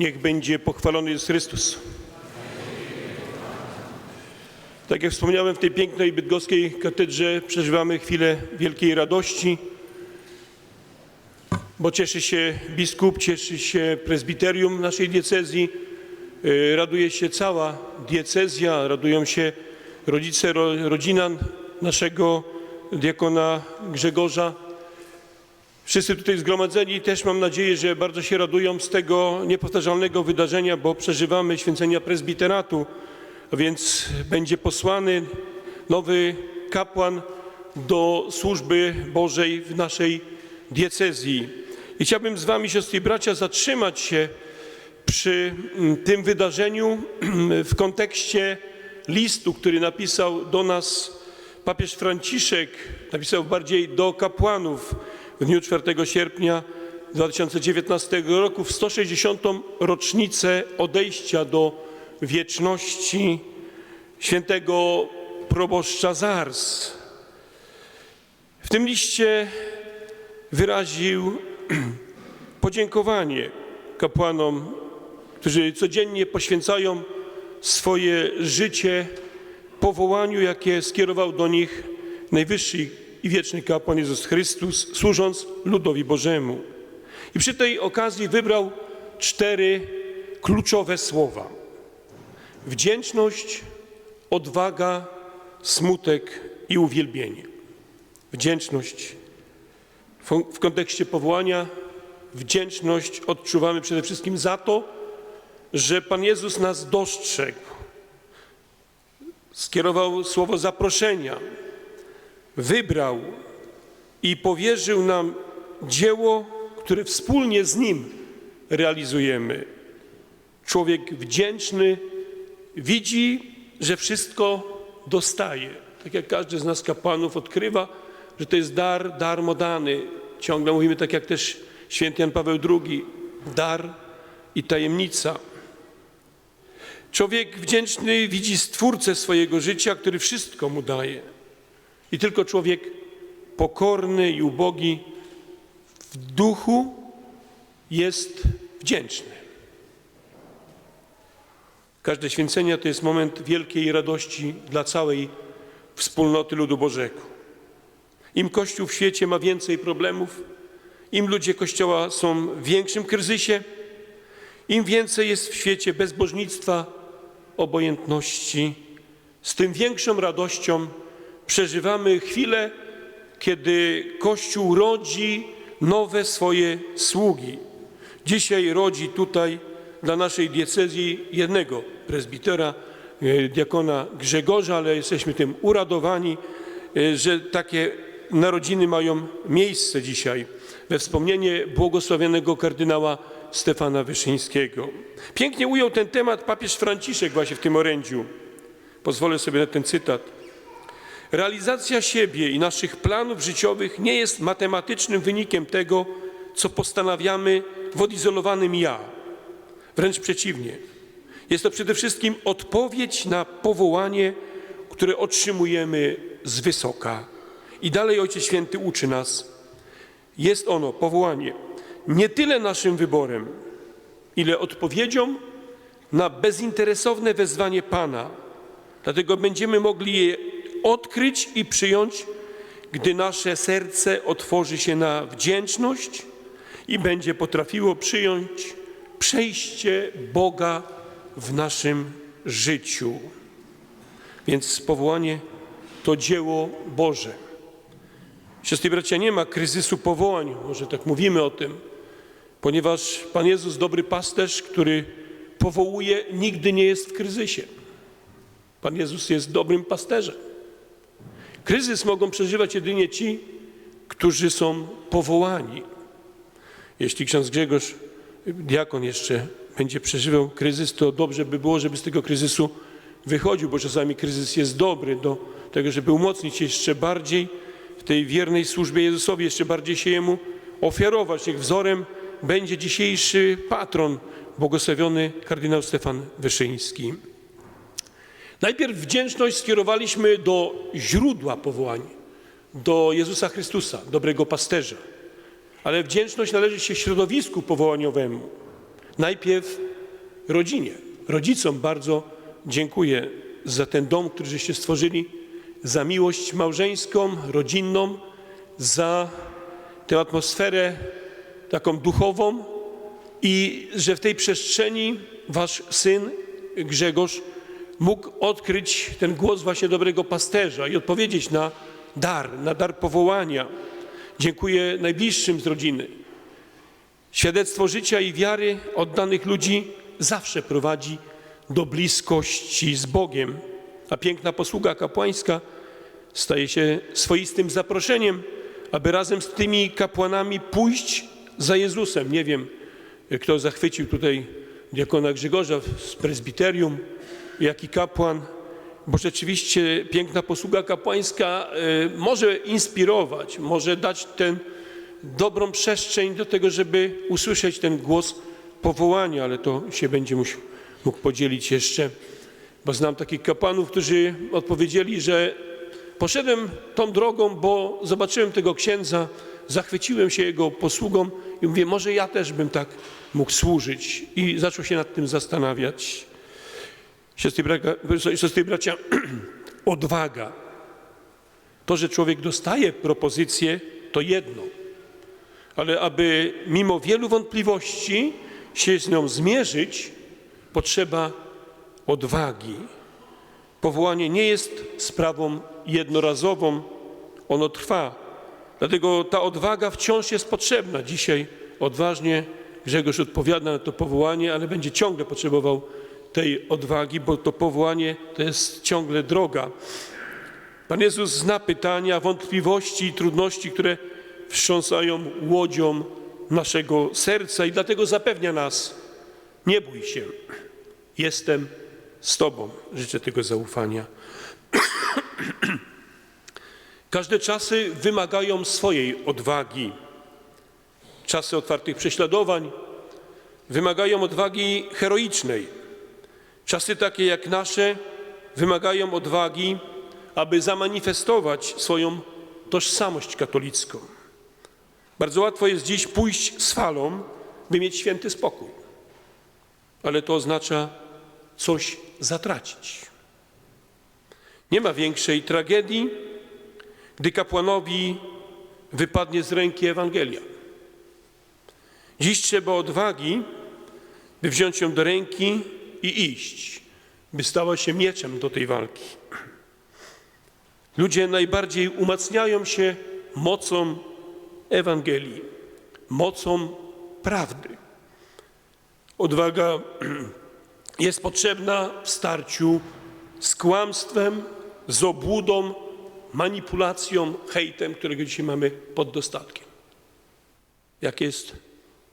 Niech będzie pochwalony Jezus Chrystus. Tak jak wspomniałem, w tej pięknej bydgoskiej katedrze przeżywamy chwilę wielkiej radości, bo cieszy się biskup, cieszy się prezbiterium naszej diecezji, yy, raduje się cała diecezja, radują się rodzice, ro, rodzina naszego diakona Grzegorza. Wszyscy tutaj zgromadzeni też mam nadzieję, że bardzo się radują z tego niepowtarzalnego wydarzenia, bo przeżywamy święcenia prezbiteratu, a więc będzie posłany nowy kapłan do służby Bożej w naszej diecezji. I chciałbym z wami, siostry i bracia, zatrzymać się przy mm, tym wydarzeniu w kontekście listu, który napisał do nas papież Franciszek, napisał bardziej do kapłanów w dniu 4 sierpnia 2019 roku w 160. rocznicę odejścia do wieczności świętego proboszcza Zars. W tym liście wyraził podziękowanie kapłanom, którzy codziennie poświęcają swoje życie powołaniu, jakie skierował do nich najwyższy i wieczny kapłan Jezus Chrystus, służąc ludowi Bożemu. I przy tej okazji wybrał cztery kluczowe słowa: wdzięczność, odwaga, smutek i uwielbienie. Wdzięczność w kontekście powołania, wdzięczność odczuwamy przede wszystkim za to, że Pan Jezus nas dostrzegł, skierował słowo zaproszenia, wybrał i powierzył nam dzieło, które wspólnie z Nim realizujemy. Człowiek wdzięczny widzi, że wszystko dostaje. Tak jak każdy z nas kapłanów odkrywa, że to jest dar darmo dany. Ciągle mówimy tak jak też święty Jan Paweł II, dar i tajemnica. Człowiek wdzięczny widzi Stwórcę swojego życia, który wszystko mu daje. I tylko człowiek pokorny i ubogi w duchu jest wdzięczny. Każde święcenia to jest moment wielkiej radości dla całej wspólnoty ludu Bożego. Im Kościół w świecie ma więcej problemów, im ludzie Kościoła są w większym kryzysie, im więcej jest w świecie bezbożnictwa, obojętności, z tym większą radością przeżywamy chwilę, kiedy Kościół rodzi nowe swoje sługi. Dzisiaj rodzi tutaj dla naszej diecezji jednego prezbitera, e, diakona Grzegorza, ale jesteśmy tym uradowani, e, że takie narodziny mają miejsce dzisiaj we wspomnienie błogosławionego kardynała Stefana Wyszyńskiego. Pięknie ujął ten temat papież Franciszek właśnie w tym orędziu. Pozwolę sobie na ten cytat. Realizacja siebie i naszych planów życiowych nie jest matematycznym wynikiem tego, co postanawiamy w odizolowanym ja. Wręcz przeciwnie. Jest to przede wszystkim odpowiedź na powołanie, które otrzymujemy z wysoka. I dalej Ojciec Święty uczy nas. Jest ono, powołanie, nie tyle naszym wyborem, ile odpowiedzią na bezinteresowne wezwanie Pana. Dlatego będziemy mogli je odkryć i przyjąć, gdy nasze serce otworzy się na wdzięczność i będzie potrafiło przyjąć przejście Boga w naszym życiu. Więc powołanie to dzieło Boże. Siostry bracia, nie ma kryzysu powołań, może tak mówimy o tym, ponieważ Pan Jezus, dobry pasterz, który powołuje, nigdy nie jest w kryzysie. Pan Jezus jest dobrym pasterzem. Kryzys mogą przeżywać jedynie ci, którzy są powołani. Jeśli ksiądz Grzegorz, diakon jeszcze będzie przeżywał kryzys, to dobrze by było, żeby z tego kryzysu wychodził, bo czasami kryzys jest dobry do tego, żeby umocnić się jeszcze bardziej w tej wiernej służbie Jezusowi, jeszcze bardziej się Jemu ofiarować. Niech wzorem będzie dzisiejszy patron, błogosławiony kardynał Stefan Wyszyński. Najpierw wdzięczność skierowaliśmy do źródła powołań, do Jezusa Chrystusa, dobrego pasterza. Ale wdzięczność należy się środowisku powołaniowemu. Najpierw rodzinie, rodzicom bardzo dziękuję za ten dom, który żeście stworzyli, za miłość małżeńską, rodzinną, za tę atmosferę taką duchową i że w tej przestrzeni wasz syn Grzegorz mógł odkryć ten głos właśnie dobrego pasterza i odpowiedzieć na dar, na dar powołania. Dziękuję najbliższym z rodziny. Świadectwo życia i wiary oddanych ludzi zawsze prowadzi do bliskości z Bogiem, a piękna posługa kapłańska staje się swoistym zaproszeniem, aby razem z tymi kapłanami pójść za Jezusem. Nie wiem, kto zachwycił tutaj diakona Grzegorza z prezbiterium, jaki kapłan, bo rzeczywiście piękna posługa kapłańska y, może inspirować, może dać tę dobrą przestrzeń do tego, żeby usłyszeć ten głos powołania, ale to się będzie musiał, mógł podzielić jeszcze, bo znam takich kapłanów, którzy odpowiedzieli, że poszedłem tą drogą, bo zobaczyłem tego księdza, zachwyciłem się jego posługą i mówię, może ja też bym tak mógł służyć. I zaczął się nad tym zastanawiać. Siostry, bracia, odwaga. To, że człowiek dostaje propozycję, to jedno. Ale aby mimo wielu wątpliwości się z nią zmierzyć, potrzeba odwagi. Powołanie nie jest sprawą jednorazową, ono trwa. Dlatego ta odwaga wciąż jest potrzebna. Dzisiaj odważnie Grzegorz odpowiada na to powołanie, ale będzie ciągle potrzebował tej odwagi, bo to powołanie to jest ciągle droga. Pan Jezus zna pytania, wątpliwości i trudności, które wstrząsają łodzią naszego serca i dlatego zapewnia nas: nie bój się, jestem z Tobą. Życzę tego zaufania. Każde czasy wymagają swojej odwagi. Czasy otwartych prześladowań wymagają odwagi heroicznej. Czasy takie jak nasze wymagają odwagi, aby zamanifestować swoją tożsamość katolicką. Bardzo łatwo jest dziś pójść z falą, by mieć święty spokój, ale to oznacza coś zatracić. Nie ma większej tragedii, gdy kapłanowi wypadnie z ręki Ewangelia. Dziś trzeba odwagi, by wziąć ją do ręki i iść, by stała się mieczem do tej walki. Ludzie najbardziej umacniają się mocą Ewangelii, mocą prawdy. Odwaga jest potrzebna w starciu z kłamstwem, z obłudą, manipulacją, hejtem, którego dzisiaj mamy pod dostatkiem. Jak jest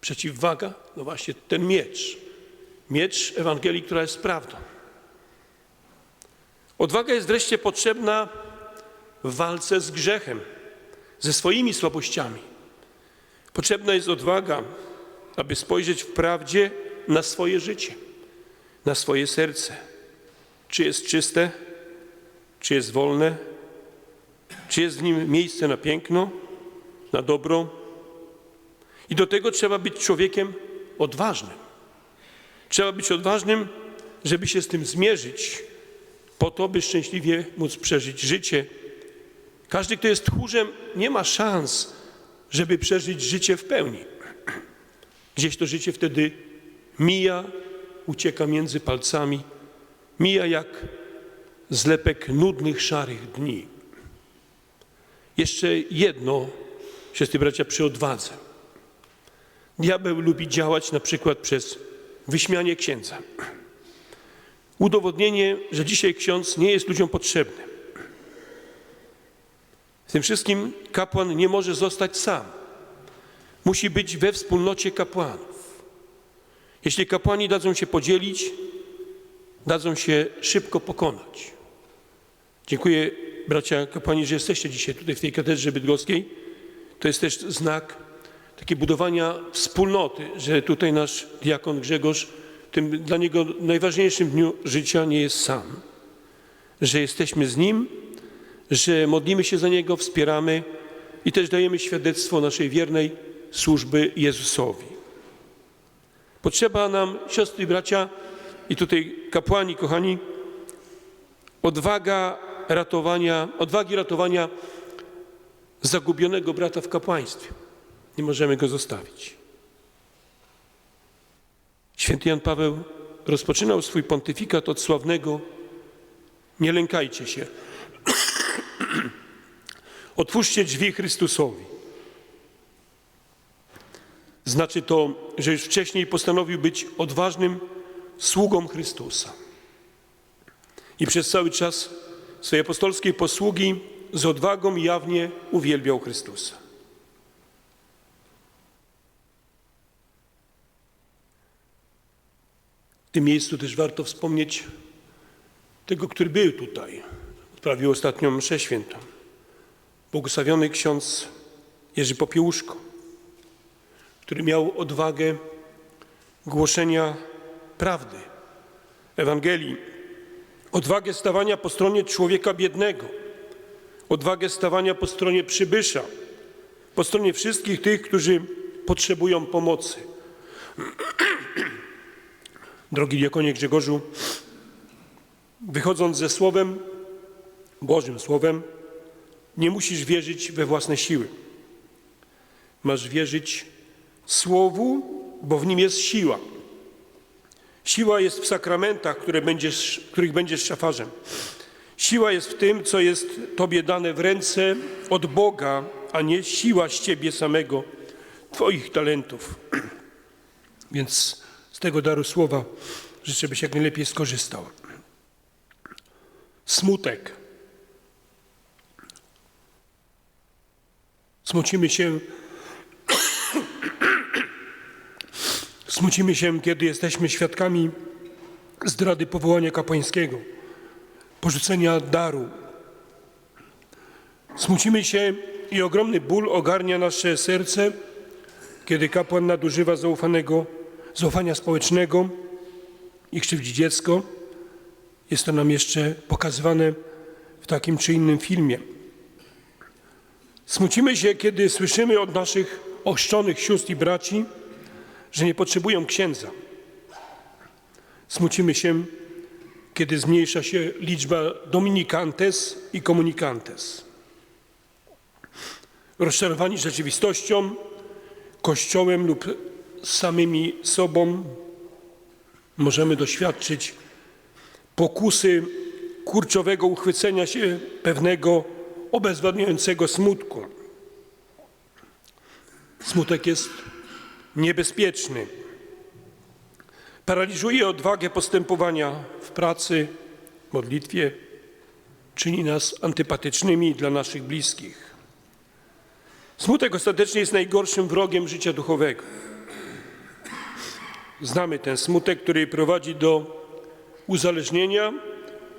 przeciwwaga? No właśnie ten miecz. Miecz Ewangelii, która jest prawdą. Odwaga jest wreszcie potrzebna w walce z grzechem, ze swoimi słabościami. Potrzebna jest odwaga, aby spojrzeć w prawdzie na swoje życie, na swoje serce. Czy jest czyste, czy jest wolne, czy jest w nim miejsce na piękno, na dobro. I do tego trzeba być człowiekiem odważnym. Trzeba być odważnym, żeby się z tym zmierzyć, po to, by szczęśliwie móc przeżyć życie. Każdy, kto jest tchórzem, nie ma szans, żeby przeżyć życie w pełni. Gdzieś to życie wtedy mija, ucieka między palcami, mija jak zlepek nudnych, szarych dni. Jeszcze jedno, siostry bracia, przy odwadze. Diabeł lubi działać na przykład przez wyśmianie księdza. Udowodnienie, że dzisiaj ksiądz nie jest ludziom potrzebny. Z tym wszystkim kapłan nie może zostać sam. Musi być we wspólnocie kapłanów. Jeśli kapłani dadzą się podzielić, dadzą się szybko pokonać. Dziękuję bracia kapłani, że jesteście dzisiaj tutaj w tej katedrze bydgoskiej. To jest też znak takie budowania wspólnoty, że tutaj nasz diakon Grzegorz w tym dla niego najważniejszym dniu życia nie jest sam. Że jesteśmy z nim, że modlimy się za niego, wspieramy i też dajemy świadectwo naszej wiernej służby Jezusowi. Potrzeba nam, siostry i bracia, i tutaj kapłani, kochani, odwaga ratowania, odwagi ratowania zagubionego brata w kapłaństwie. Nie możemy go zostawić. Święty Jan Paweł rozpoczynał swój pontyfikat od sławnego Nie lękajcie się. Otwórzcie drzwi Chrystusowi. Znaczy to, że już wcześniej postanowił być odważnym sługą Chrystusa. I przez cały czas swojej apostolskiej posługi z odwagą jawnie uwielbiał Chrystusa. W tym miejscu też warto wspomnieć tego, który był tutaj. Odprawił ostatnią mszę świętą. Błogosławiony ksiądz Jerzy Popiełuszko, który miał odwagę głoszenia prawdy, Ewangelii, odwagę stawania po stronie człowieka biednego, odwagę stawania po stronie przybysza, po stronie wszystkich tych, którzy potrzebują pomocy. Drogi diakonie Grzegorzu, wychodząc ze Słowem, Bożym Słowem, nie musisz wierzyć we własne siły. Masz wierzyć Słowu, bo w nim jest siła. Siła jest w sakramentach, które będziesz, których będziesz szafarzem. Siła jest w tym, co jest Tobie dane w ręce od Boga, a nie siła z Ciebie samego, Twoich talentów. Więc tego daru słowa życzę, byś jak najlepiej skorzystał. Smutek. Smucimy się, smucimy się, kiedy jesteśmy świadkami zdrady powołania kapłańskiego, porzucenia daru. Smucimy się i ogromny ból ogarnia nasze serce, kiedy kapłan nadużywa zaufanego, zaufania społecznego i krzywdzi dziecko. Jest to nam jeszcze pokazywane w takim czy innym filmie. Smucimy się, kiedy słyszymy od naszych ochrzczonych sióstr i braci, że nie potrzebują księdza. Smucimy się, kiedy zmniejsza się liczba dominikantes i komunikantes. Rozczarowani rzeczywistością, Kościołem lub samymi sobą możemy doświadczyć pokusy kurczowego uchwycenia się pewnego obezwładniającego smutku. Smutek jest niebezpieczny. Paraliżuje odwagę postępowania w pracy, modlitwie, czyni nas antypatycznymi dla naszych bliskich. Smutek ostatecznie jest najgorszym wrogiem życia duchowego. Znamy ten smutek, który prowadzi do uzależnienia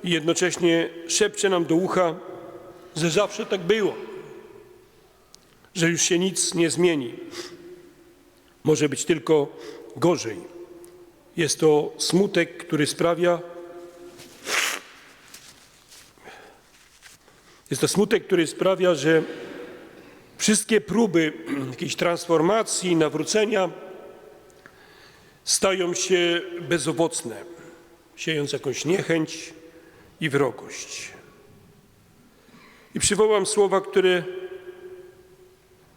i jednocześnie szepcze nam do ucha, że zawsze tak było, że już się nic nie zmieni. Może być tylko gorzej. Jest to smutek, który sprawia, jest to smutek, który sprawia, że wszystkie próby jakiejś transformacji, nawrócenia stają się bezowocne, siejąc jakąś niechęć i wrogość. I przywołam słowa, które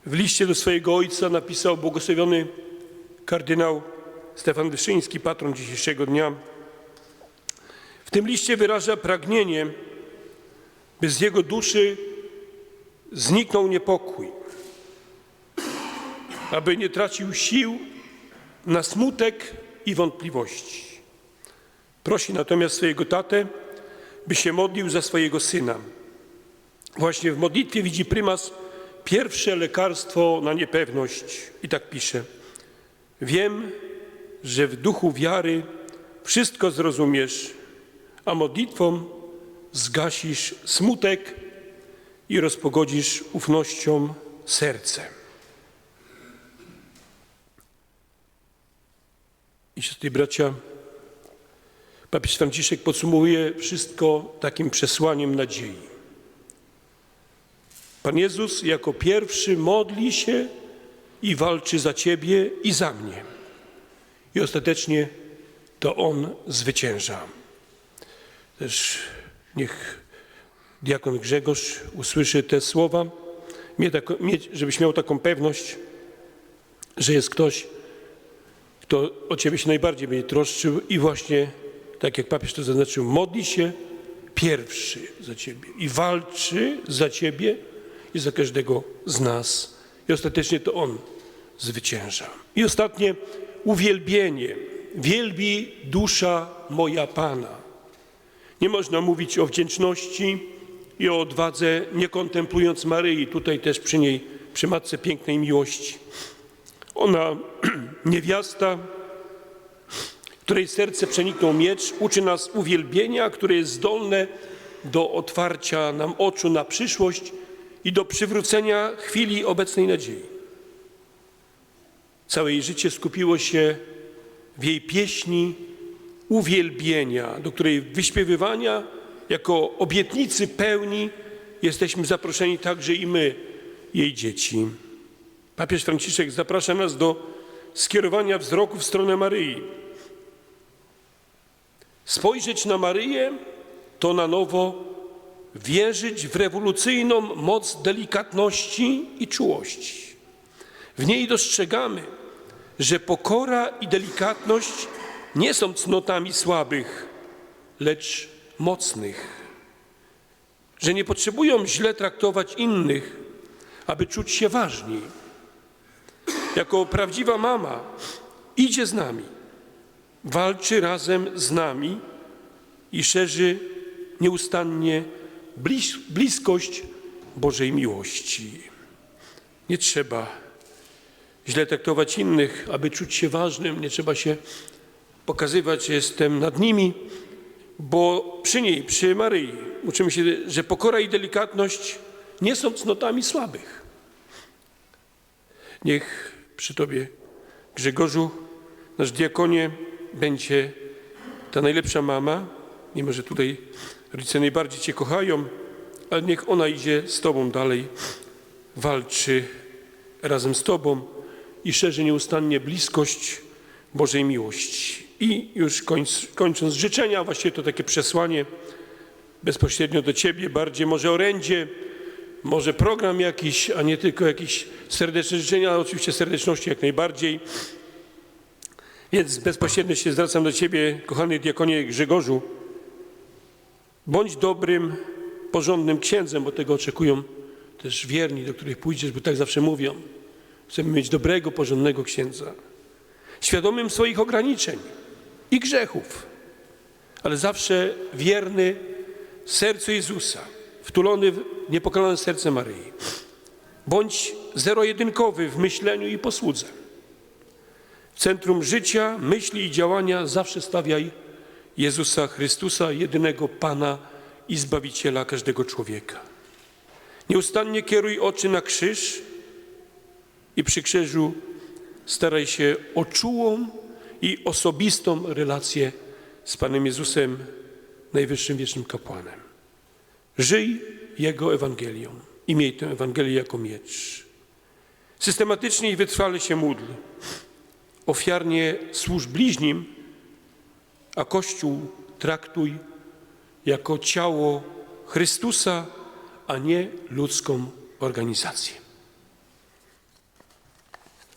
w liście do swojego ojca napisał błogosławiony kardynał Stefan Wyszyński, patron dzisiejszego dnia. W tym liście wyraża pragnienie, by z jego duszy zniknął niepokój, aby nie tracił sił na smutek i wątpliwości. Prosi natomiast swojego tatę, by się modlił za swojego syna. Właśnie w modlitwie widzi prymas pierwsze lekarstwo na niepewność i tak pisze. Wiem, że w duchu wiary wszystko zrozumiesz, a modlitwą zgasisz smutek i rozpogodzisz ufnością serce. I siostry bracia, papież Franciszek podsumowuje wszystko takim przesłaniem nadziei. Pan Jezus jako pierwszy modli się i walczy za Ciebie i za mnie. i ostatecznie to On zwycięża. Też niech diakon Grzegorz usłyszy te słowa, żebyś miał taką pewność, że jest ktoś, kto o Ciebie się najbardziej będzie troszczył i właśnie, tak jak papież to zaznaczył, modli się pierwszy za Ciebie i walczy za Ciebie i za każdego z nas. I ostatecznie to On zwycięża. I ostatnie, uwielbienie. Wielbi dusza moja Pana. Nie można mówić o wdzięczności i o odwadze, nie kontemplując Maryi, tutaj też przy niej, przy Matce Pięknej Miłości. Ona, niewiasta, której serce przeniknął miecz, uczy nas uwielbienia, które jest zdolne do otwarcia nam oczu na przyszłość i do przywrócenia chwili obecnej nadziei. Całe jej życie skupiło się w jej pieśni uwielbienia, do której wyśpiewywania jako obietnicy pełni jesteśmy zaproszeni także i my, jej dzieci. Papież Franciszek zaprasza nas do skierowania wzroku w stronę Maryi. Spojrzeć na Maryję to na nowo wierzyć w rewolucyjną moc delikatności i czułości. W niej dostrzegamy, że pokora i delikatność nie są cnotami słabych, lecz mocnych. Że nie potrzebują źle traktować innych, aby czuć się ważni. Jako prawdziwa mama idzie z nami, walczy razem z nami i szerzy nieustannie blis- bliskość Bożej miłości. Nie trzeba źle traktować innych, aby czuć się ważnym, nie trzeba się pokazywać, że jestem nad nimi, bo przy niej, przy Maryi, uczymy się, że pokora i delikatność nie są cnotami słabych. Niech przy Tobie, Grzegorzu, nasz diakonie, będzie ta najlepsza mama, mimo że tutaj rodzice najbardziej Cię kochają, ale niech ona idzie z Tobą dalej, walczy razem z Tobą i szerzy nieustannie bliskość Bożej miłości. I już końc, kończąc życzenia, właściwie to takie przesłanie bezpośrednio do Ciebie, bardziej może orędzie, może program jakiś, a nie tylko jakieś serdeczne życzenia, ale oczywiście serdeczności jak najbardziej. Więc bezpośrednio się zwracam do Ciebie, kochany diakonie Grzegorzu. Bądź dobrym, porządnym księdzem, bo tego oczekują też wierni, do których pójdziesz, bo tak zawsze mówią. Chcemy mieć dobrego, porządnego księdza. Świadomym swoich ograniczeń i grzechów, ale zawsze wierny sercu Jezusa, wtulony niepokalane serce Maryi. Bądź zero-jedynkowy w myśleniu i posłudze. Centrum życia, myśli i działania zawsze stawiaj Jezusa Chrystusa, jedynego Pana i Zbawiciela każdego człowieka. Nieustannie kieruj oczy na krzyż i przy krzyżu staraj się o czułą i osobistą relację z Panem Jezusem, najwyższym wiecznym kapłanem. Żyj Jego Ewangelią i miej tę Ewangelię jako miecz. Systematycznie i wytrwale się módl. Ofiarnie służ bliźnim, a Kościół traktuj jako ciało Chrystusa, a nie ludzką organizację.